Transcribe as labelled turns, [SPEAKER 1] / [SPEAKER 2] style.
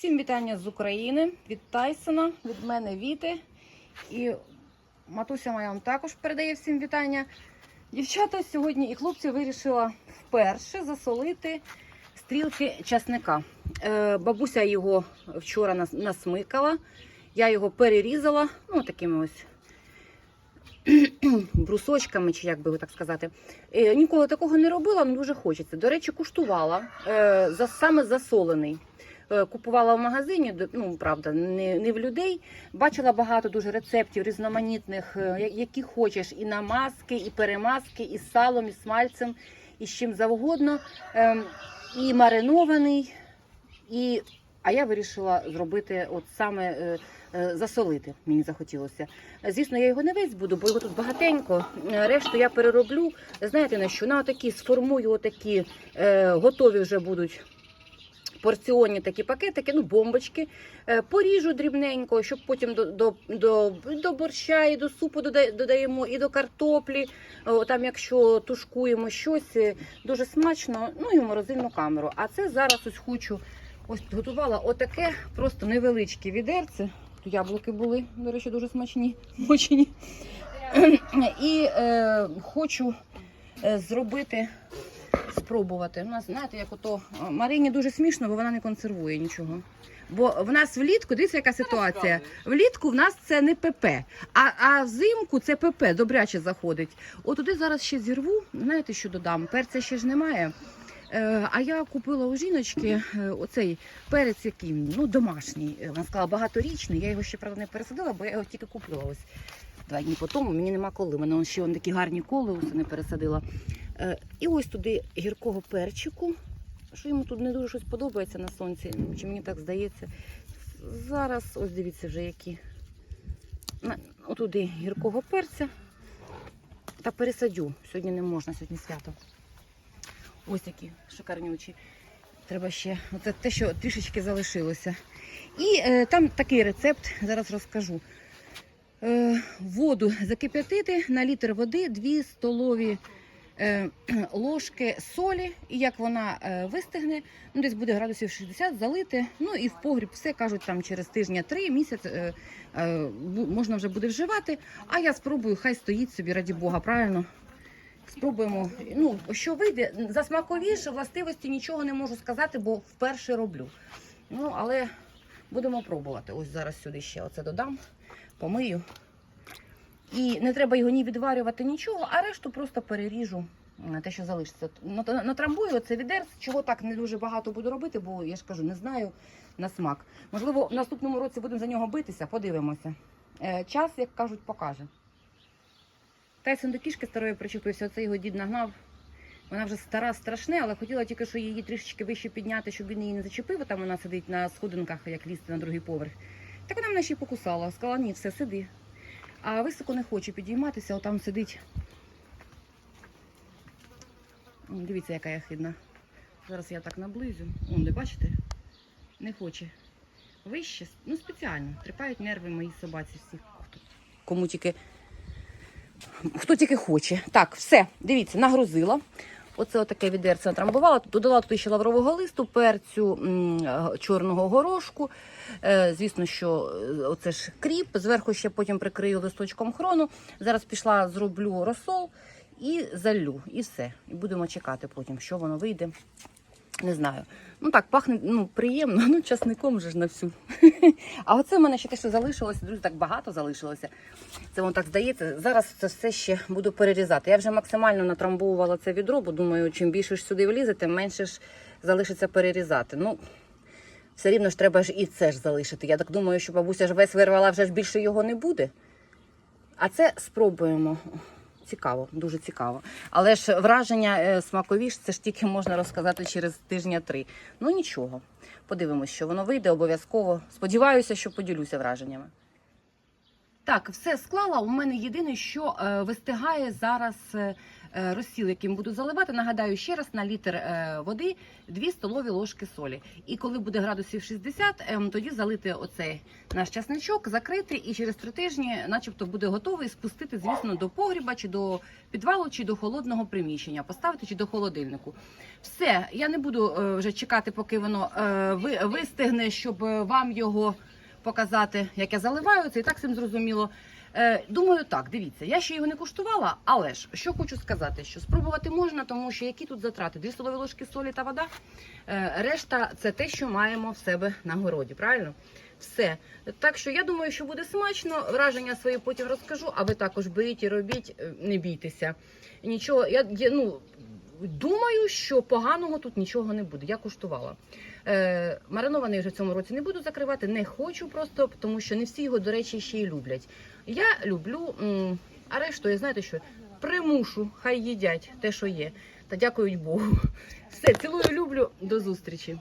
[SPEAKER 1] Всім вітання з України, від Тайсона, від мене Віти. І матуся моя вам також передає всім вітання. Дівчата сьогодні і хлопці вирішила вперше засолити стрілки часника. Е, бабуся його вчора нас- насмикала, я його перерізала, ну такими ось брусочками, чи як би так сказати. Е, ніколи такого не робила, але дуже хочеться. До речі, куштувала е, саме засолений. Е, Купувала в магазині, ну правда, не, не в людей. Бачила багато дуже рецептів різноманітних, е, які хочеш, і намазки, і перемазки, і з салом, і смальцем, і з чим завгодно. Ем, І маринований, і. А я вирішила зробити от саме е, засолити. Мені захотілося. Звісно, я його не весь буду, бо його тут багатенько. Решту я перероблю. Знаєте на що? На отакі сформую отакі готові вже будуть порціонні такі пакетики, ну бомбочки. Е, поріжу дрібненько, щоб потім до, до, до, до борща і до супу додаємо, і до картоплі. Там, якщо тушкуємо щось, е, дуже смачно, ну і в морозильну камеру. А це зараз ось хочу. Ось підготувала отаке просто невеличке відерце. Яблуки були, до речі, дуже смачні, мочені. І е, хочу е, зробити, спробувати. У нас, знаєте, як ото е, Марині дуже смішно, бо вона не консервує нічого. Бо в нас влітку, дивіться, яка ситуація. Влітку в нас це не ПП, а, а взимку це ПП добряче заходить. От туди зараз ще зірву. Знаєте, що додам? Перця ще ж немає. Е, А я купила у жіночки е, оцей перець, який ну домашній. Вона сказала багаторічний. Я його ще правда не пересадила, бо я його тільки купила ось два дні по тому. Мені нема коли. Мене ще он такі гарні колеуси не пересадила. Е, І ось туди гіркого перчику. Що йому тут не дуже щось подобається на сонці, чи мені так здається. Зараз, ось дивіться вже які. Отуди гіркого перця. Та пересадю. Сьогодні не можна, сьогодні свято. Ось такі шикарнючі. Треба ще, оце те, що трішечки залишилося. І е, там такий рецепт, зараз розкажу. Е, воду закип'ятити на літр води 2 столові ложки солі. І як вона е, вистигне, ну десь буде градусів 60, залити. Ну і в погріб все кажуть, там через тижня 3 місяць е, е, можна вже буде вживати. А я спробую, хай стоїть собі, раді Бога, правильно? Спробуємо. Ну, що вийде, за смаковіше властивості нічого не можу сказати, бо вперше роблю. Ну, але будемо пробувати. Ось зараз сюди ще оце додам, помию. І не треба його ні відварювати, нічого, а решту просто переріжу те, що залишиться. Нат- Натрамбую оце відерс, чого так не дуже багато буду робити, бо я ж кажу, не знаю на смак. Можливо, в наступному році будемо за нього битися, подивимося. Е, Час, як кажуть, покаже. Тайсон до кішки старої причепився, оце його дід нагнав. Вона вже стара, страшне, але хотіла тільки, що її трішечки вище підняти, щоб він її не зачепив, там вона сидить на сходинках, як лізти на другий поверх. Так вона мене ще й покусала. Сказала, ні, все, сиди. А високо не хоче підійматися, отам сидить. Дивіться, яка я хидна. Зараз я так наблизю. Он, де бачите? Не хоче. Вище, ну спеціально. Тріпають нерви мої собаці всі. Кому тільки хто тільки хоче. Так, все, дивіться, нагрузила. Оце отаке відерце натрамбувала. Додала туди ще лаврового листу, перцю е, чорного горошку. Е, звісно, що е, оце ж кріп. Зверху ще потім прикрию листочком хрону. Зараз пішла, зроблю розсол і залю. І все. І будемо чекати потім, що воно вийде. Не знаю. Ну так, пахне ну, приємно, ну часником же ж на всю. А оце в мене ще те, що залишилося, друзі, так багато залишилося. Це воно так здається. Зараз це все ще буду перерізати. Я вже максимально натрамбовувала це відро, бо думаю, чим більше ж сюди влізе, тим менше ж залишиться перерізати. Ну, все рівно ж треба ж і це ж залишити. Я так думаю, що бабуся ж весь вирвала, вже ж більше його не буде. А це спробуємо. Цікаво, дуже цікаво. Але ж враження е, смакові ж це ж тільки можна розказати через тижня три. Ну нічого. Подивимось, що воно вийде обов'язково. Сподіваюся, що поділюся враженнями. Так, все склала. У мене єдине, що е, вистигає зараз е, е, розсіл, яким буду заливати. Нагадаю ще раз на літр води 2 столові ложки солі. І коли буде градусів 60, ем, тоді залити оцей наш часничок, закрити, і через три тижні, начебто, буде готовий спустити, звісно, до погріба чи до підвалу, чи до холодного приміщення, поставити чи до холодильнику. Все, я не буду вже чекати, поки воно вистигне, щоб вам його показати, як я заливаю. Це і так всім зрозуміло. Е, думаю, так, дивіться, я ще його не куштувала, але ж що хочу сказати, що спробувати можна, тому що які тут затрати? Дві столові ложки солі та вода. Е, решта це те, що маємо в себе на городі, правильно? Все. Так що я думаю, що буде смачно. Враження свої потім розкажу, а ви також беріть і робіть, е, не бійтеся. Нічого, я, ну. Думаю, що поганого тут нічого не буде. Я куштувала. Е, маринований вже в цьому році не буду закривати, не хочу просто, тому що не всі його, до речі, ще й люблять. Я люблю, м, а решту, я знаєте що, примушу, хай їдять те, що є. Та дякують Богу. Все, цілую, люблю, до зустрічі.